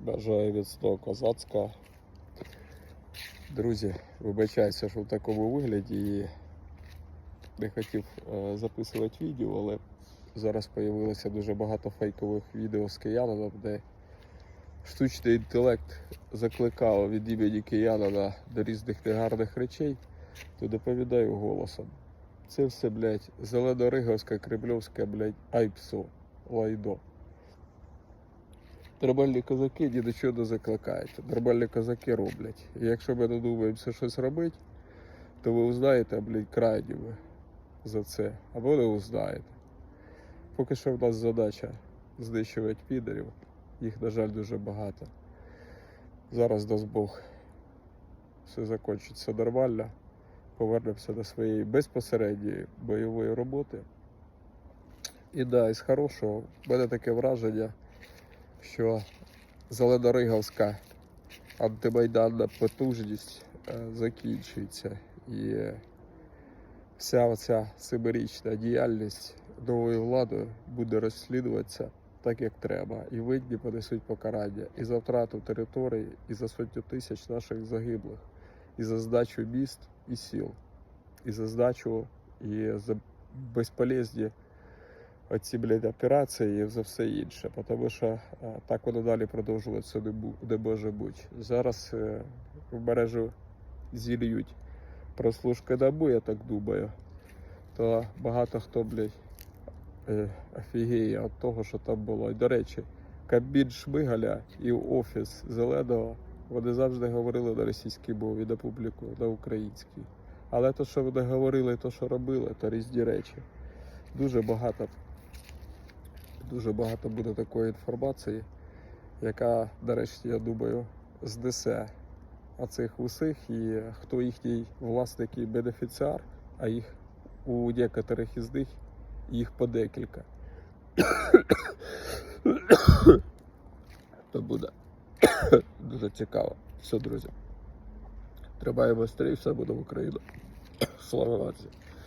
Бажаю від міцного козацька. Друзі, вибачаюся, що в такому вигляді не хотів е, записувати відео, але зараз з'явилося дуже багато фейкових відео з киянином, де штучний інтелект закликав від імені киянина до різних негарних речей, то доповідаю голосом. Це все, блядь, зеленориговське, кремльовське, блядь, айпсо, лайно. Нормальні козаки ні до чого закликають. Нормальні козаки роблять. І якщо ми не думаємося щось робити, то ви узнаєте, блядь, крайніми за це. Або не узнаєте. Поки що в нас задача знищувати підерів. Їх, на жаль, дуже багато. Зараз дасть Бог все закінчиться нормально. Повернемося до своєї безпосередньої бойової роботи. І да, із хорошого, в мене таке враження, що Зеленориговська антимайданна потужність е, закінчується. І вся оця семирічна діяльність новою владою буде розслідуватися так, як треба. І винні понесуть покарання і за втрату територій, і за сотню тисяч наших загиблих, і за здачу міст і сіл, і за здачу, і за безполезні оці, блядь, операції і за все інше. Тому що е, так воно далі продовжуватися не, бу- не може бути. Зараз е, в мережу зільють прослушки набу, я так думаю. То багато хто, блядь, е, офігіє від того, що там було. І, до речі, Кабмін Шмигаля і офіс Зеленого вони завжди говорили на російській мові, на публіку, на українській. Але то, що вони говорили, то, що робили, то різні речі. Дуже багато, дуже багато буде такої інформації, яка, нарешті, я думаю, знесе оцих усіх і хто їхній власник і бенефіціар, а їх у некоторих із них їх по декілька. То буде дуже цікаво. Все, друзі. Тримаємо стрій, все буде в Україну. Слава нації.